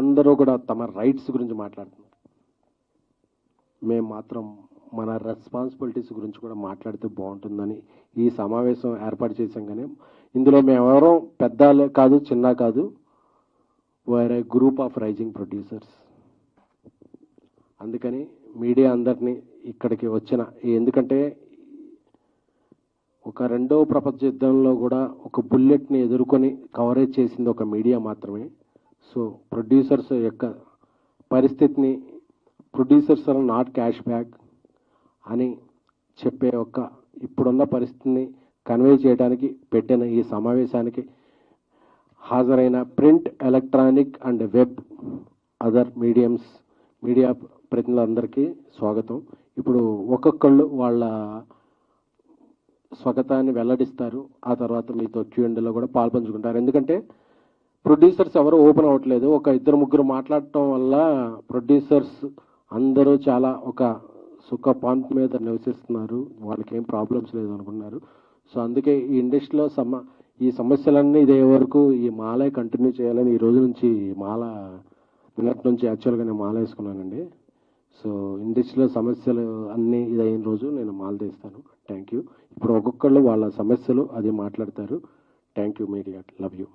అందరూ కూడా తమ రైట్స్ గురించి మాట్లాడుతున్నారు. మేము మాత్రం మన రెస్పాన్సిబిలిటీస్ గురించి కూడా మాట్లాడితే బాగుంటుందని ఈ సమావేశం ఏర్పాటు చేశాం కానీ ఇందులో మేమెవరం పెద్ద కాదు చిన్న కాదు వేరే గ్రూప్ ఆఫ్ రైజింగ్ ప్రొడ్యూసర్స్ అందుకని మీడియా అందరినీ ఇక్కడికి వచ్చిన ఎందుకంటే ఒక రెండో ప్రపంచ యుద్ధంలో కూడా ఒక బుల్లెట్ని ఎదుర్కొని కవరేజ్ చేసింది ఒక మీడియా మాత్రమే. సో ప్రొడ్యూసర్స్ యొక్క పరిస్థితిని producers are not cash back అని చెప్పే ఒక ఇప్పుడున్న పరిస్థితిని కన్వే చేయడానికి పెట్టిన ఈ సమావేశానికి హాజరైన print electronic and web other mediums media ప్రతినిధులందరికీ స్వాగతం. ఇప్పుడు ఒక్కొక్కళ్ళు వాళ్ళ స్వాగతాన్ని వెల్లడిస్తారు. ఆ తర్వాత మీతో క్యూఎండ్లో కూడా పాల్పంచుకుంటారు. ఎందుకంటే ప్రొడ్యూసర్స్ ఎవరు ఓపెన్ అవ్వట్లేదు. ఒక ఇద్దరు ముగ్గురు మాట్లాడటం వల్ల ప్రొడ్యూసర్స్ అందరూ చాలా ఒక సుఖ పాంత్ మీద నివసిస్తున్నారు. వాళ్ళకి ఏం ప్రాబ్లమ్స్ లేదు అనుకున్నారు. సో అందుకే ఈ ఇండస్ట్రీలో సమ ఈ సమస్యలన్నీ ఇదే వరకు ఈ మాలే కంటిన్యూ చేయాలని ఈ రోజు నుంచి మాల నిన్నటి నుంచి యాక్చువల్గా నేను మాల వేసుకున్నానండి. సో ఇండస్ట్రీలో సమస్యలు అన్నీ ఇదైన రోజు నేను మాల తీస్తాను. థ్యాంక్ యూ ఇప్పుడు ఒక్కొక్కళ్ళు వాళ్ళ సమస్యలు అది మాట్లాడతారు. Thank you media. Love you.